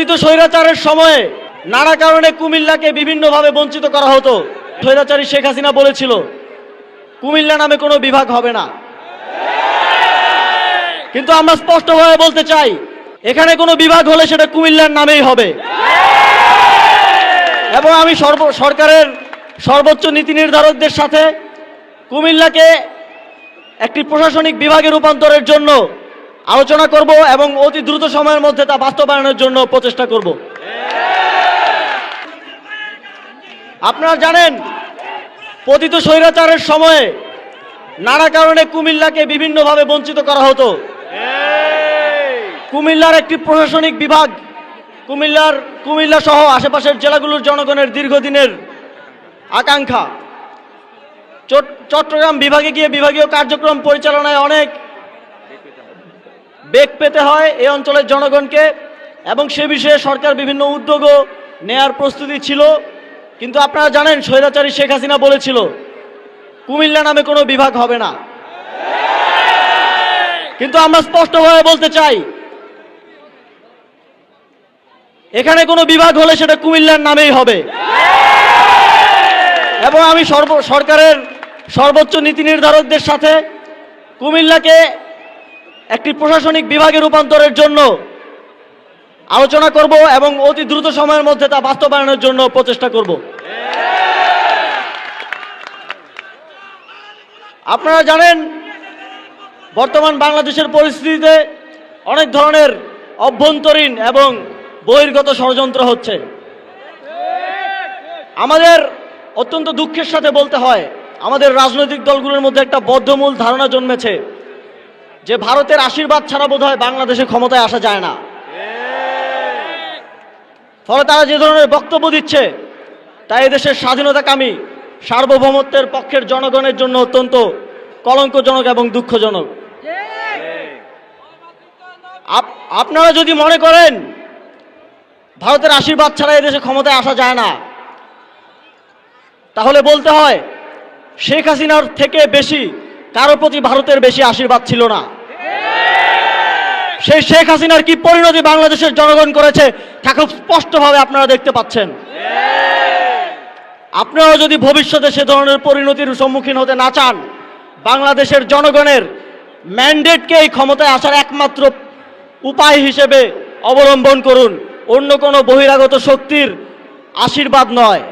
পতিত স্বৈরাচারের সময়ে নানা কারণে কুমিল্লাকে বিভিন্নভাবে বঞ্চিত করা হতো। স্বৈরাচারী শেখ হাসিনা বলেছিল, কুমিল্লা নামে কোনো বিভাগ হবে না। কিন্তু আমরা স্পষ্টভাবে বলতে চাই, এখানে কোনো বিভাগ হলে সেটা কুমিল্লার নামেই হবে। এবং আমি সর্ব, সরকারের সর্বোচ্চ নীতি নির্ধারকদের সাথে কুমিল্লাকে একটি প্রশাসনিক বিভাগে রূপান্তরের জন্য আলোচনা করব এবং অতি দ্রুত সময়ের মধ্যে তা বাস্তবায়নের জন্য প্রচেষ্টা করব। আপনারা জানেন, পতিত স্বৈরাচারের সময়ে নানা কারণে কুমিল্লাকে বিভিন্নভাবে বঞ্চিত করা হতো। কুমিল্লার একটি প্রশাসনিক বিভাগ, কুমিল্লার, কুমিল্লা সহ আশেপাশের জেলাগুলোর জনগণের দীর্ঘদিনের আকাঙ্ক্ষা। চট- চট্টগ্রাম বিভাগে গিয়ে বিভাগীয় কার্যক্রম পরিচালনায় অনেক বেগ পেতে হয় এই অঞ্চলের জনগণকে এবং সে বিষয়ে সরকার বিভিন্ন উদ্যোগও নেয়ার প্রস্তুতি ছিল। কিন্তু আপনারা জানেন, স্বৈরাচারী শেখ হাসিনা বলেছিল, কুমিল্লা নামে কোনো বিভাগ হবে না। কিন্তু আমরা স্পষ্টভাবে বলতে চাই, এখানে কোনো বিভাগ হলে সেটা কুমিল্লার নামেই হবে। এবং আমি সর্ব, সরকারের সর্বোচ্চ নীতি নির্ধারকদের সাথে কুমিল্লাকে একটি প্রশাসনিক বিভাগে রূপান্তরের জন্য আলোচনা করব এবং অতি দ্রুত সময়ের মধ্যে তা বাস্তবায়নের জন্য প্রচেষ্টা করব। আপনারা জানেন, বর্তমান বাংলাদেশের পরিস্থিতিতে অনেক ধরনের অভ্যন্তরীণ এবং বহির্গত ষড়যন্ত্র হচ্ছে। আমাদের অত্যন্ত দুঃখের সাথে বলতে হয়, আমাদের রাজনৈতিক দলগুলোর মধ্যে একটা বদ্ধমূল ধারণা জন্মেছে। যে ভারতের আশীর্বাদ ছাড়া বোধ বাংলাদেশে ক্ষমতায় আসা যায় না। ফলে তারা যে ধরনের বক্তব্য দিচ্ছে তা এদেশের স্বাধীনতাকামী, সার্বভৌমত্বের পক্ষের জনগণের জন্য অত্যন্ত কলঙ্কজনক এবং দুঃখজনক। আপ- আপনারা যদি মনে করেন, ভারতের আশীর্বাদ ছাড়া এদেশে ক্ষমতায় আসা যায় না, তাহলে বলতে হয়, শেখ হাসিনার থেকে বেশি কারও প্রতি ভারতের বেশি আশীর্বাদ ছিল না। সেই শেখ হাসিনার কি পরিণতি বাংলাদেশের জনগণ করেছে, তা খুব স্পষ্টভাবে আপনারা দেখতে পাচ্ছেন। আপনারা যদি ভবিষ্যতে সে ধরনের পরিণতির সম্মুখীন হতে না চান, বাংলাদেশের জনগণের ম্যান্ডেটকে এই ক্ষমতায় আসার একমাত্র উপায় হিসেবে অবলম্বন করুন। অন্য কোনো বহিরাগত শক্তির আশীর্বাদ নয়।